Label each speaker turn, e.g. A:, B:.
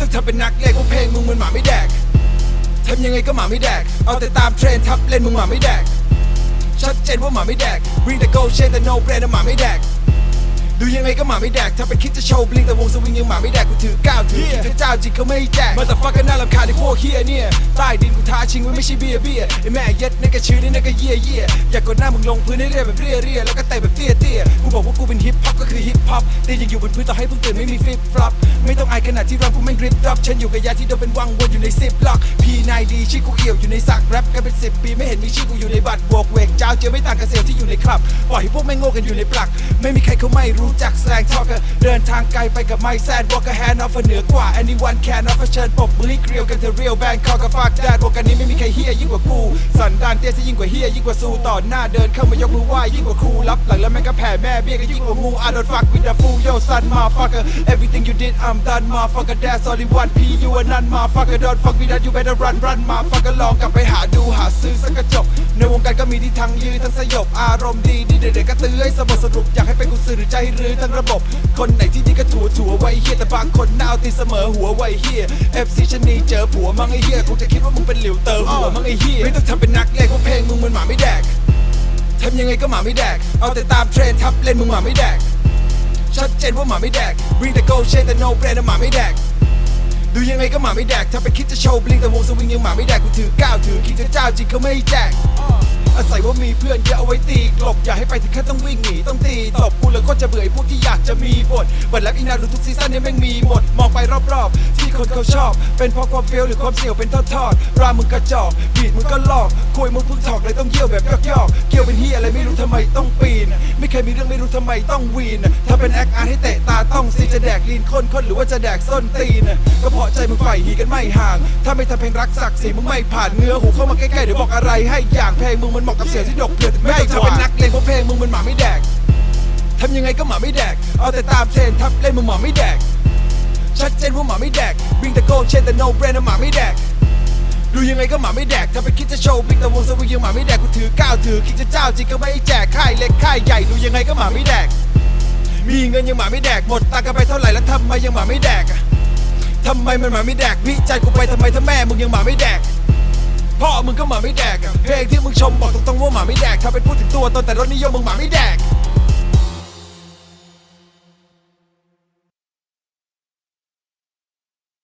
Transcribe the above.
A: ต้องทำเป็นนักเลงว่าเพลงมึงเหมันหมาไม่แดกทำยังไงก็หมาไม่แดก เอาแต่ตามเทรนด์ทับเล่นมึงหมาไม่แดก ชัดเจนว่าหมาไม่แดก bring the gold chain แต่ no brand นะหมาไม่แดกดูยังไงก็หมาไม่แดก ถ้าไปคิดจะโชว์บลิงแต่วงสวิงยังหมาไม่แดก กูถือก้าวถือคิดจะเจ้าจริงเขาไม่ให้แจกมาแต่ฟักกันน่ารำคาญไอ้พวกเฮียเนี่ย ใต้ดินกูท้าชิงไว้ไม่ใช่เบียร์เบียร์ไอ้แม่เย็ดนี่ก็ชื่อนี่นี่ก็เยี่ยเยี่ยอยากกดหน้ามึงลงพื้นให้เรียบแบบเรียเรียแล้วก็เตะแบบเตี้ยเตี้ยกูบอกว่ากู เป็นฮิปฮอปก็คือฮิปฮอปตียังอยู่บนพื้นต่อให้เพิ่งตื่นไม่มีฟิปฟลับไม่ต้องอายขนาดที่รับกูแม่งริบดับฉันอยู่กับยาที่โดนเป็นวังวนอยู่ในซิปล็อกพีนายดีชื่อกูเอี่ยวอยู่ในสักแรปกันเป็นสิบปีไม่เห็นมีชื่อกูอยู่ในบัตรบวกเวกเจ้าเจอไม่ต่างกับเซลที่อยู่ในคลับปล่อยให้พวกแม่งโง่กันอยู่ในปลัก ไม่มีใครเขาไม่รู้จักแสดงทอ เดินทางไกลไปกับไม่แซดวอกกับแฮนด์ออฟเหนือกว่า anyone can offer เชิญปบมือให้เกลียวกันเธอเรียลแบงคอกกับฟากแดดวงกันนี้ไม่มีใครเฮียยิ่งกว่ากู สันดานเตี้ยซะยิ่งกว่าเฮียยิ่งกว่าซูต่อหน้าเดินเข้ามายกมือไหว้ยิ่งกว่าครูรับหลังแล้วแม่งก็แผ่แม่เบี้ยก็ยิ่งกว่างู I don't fuck with the fool yo son motherfucker everything you did I'm done motherfucker that's only one P you a none motherfucker don't fuck with that you better run run motherfucker ลองกลับไปหาดูหาซื้อสักกระจกในวงการก็มีที่ทั้งยื้อทั้งสยบอารมณ์ดีดีเด็กๆก็ตื้อให้สมบสรุปอยากให้เป็นกุศลหรือใจหรือทั้งระบบคนไหนที่ดีก็ถูถูไว้เฮียแต่บางคนหน้าตีเสมอหัวไว้เฮีย FC ชนีเจอผัวมั่งไอ้เฮียคงจะคิดว่ามึงเป็นหลิวเตอร์หัวมั่งไอ้เฮียไม่ต้องทำเป็นนักเลงเพราะเพลงมึงเหมันหมาไม่แดกทำยังไงก็หมาไม่แดก เอาแต่ตามเทรนทับเล่นมึงหมาไม่แดก ชัดเจนว่าหมาไม่แดก bring the gold chain แต่ no brand นะหมาไม่แดก ดูยังไงก็หมาไม่แดก ถ้าไปคิดจะโชว์บลิงแต่วงสวิงยังหมาไม่แดก กูถือก้าวถือคิดจะเจ้าจริงเขาไม่แจก อาศัยว่ามีเพื่อนเยอะเอาไว้ตีกลบอย่าให้ไปถึงขั้นต้องวิ่งหนีต้องตีตบกูเลยก็จะเบื่อไอ้พวกที่อยากจะมีบทเปิดแล้วอีนาดูทุกซีซั่นเนี่ยแม่งมีหมด มองไปรอบๆ ที่คนเขาชอบ เป็นเพราะความเฟี้ยวหรือความเสี่ยวเป็นทอดๆรามมึงกระจอกบีดมึงก็ลอกคุยมึงพิ่งถอกเลยต้องเยี่ยวแบบยอกๆเกี่ยวเป็นเฮียอะไรไม่รู้ทำไมต้องปีน ไม่เคยมีเรื่องไม่รู้ทำไมต้องวีน ถ้าเป็นแอคอาร์ให้เตะตาต้องซีจะแดกลีนข้นข้นหรือว่าจะแดกส้นตีนก็เพราะใจมึงใฝ่หีกันไม่ห่าง ถ้าไม่ทำเพลงรักศักดิ์ศรีมึงไม่ผ่านเงื้อหูเข้ามาใกล้ๆเดี๋ยวบอกอะไรให้อย่างเพลงมึงมันเหมาะกับเสียงที่ดกเดือดไม่ต้องทำเป็นนักเลงเพราะเพลงมึงมันหมาไม่แดกทำยังไงก็หมาไม่แดก เอาแต่ตามเทรนทับเล่นมึงหมาไม่แดก ชัดเจนว่าหมาไม่แดก bring the gold chain แต่ no brand หมาไม่แดก ดูยังไงก็หมาไม่แดกถ้าไปคิดจะโชว์บิ๊กแต่วงสวิงยังหมาไม่แดกกูถือก้าวถือคิดจะเจ้าจริงก็ไม่แจกค่ายเล็กค่ายใหญ่ดูยังไงก็หมาไม่แดก มีเงินยังหมาไม่แดกหมดตังกันไปเท่าไหร่แล้วทำไมยังหมาไม่แดกอะทำไมมันหมาไม่แดกวิจัยกูไปทำไมถ้าแม่มึงยังหมาไม่แดก พ่อมึงก็หมาไม่แดกอะเพลงที่มึงชมบอกตรงๆว่าหมาไม่แดกถ้าเป็นพูดถึงตัวตนแต่รถนิยมมึงหมาไม่แดก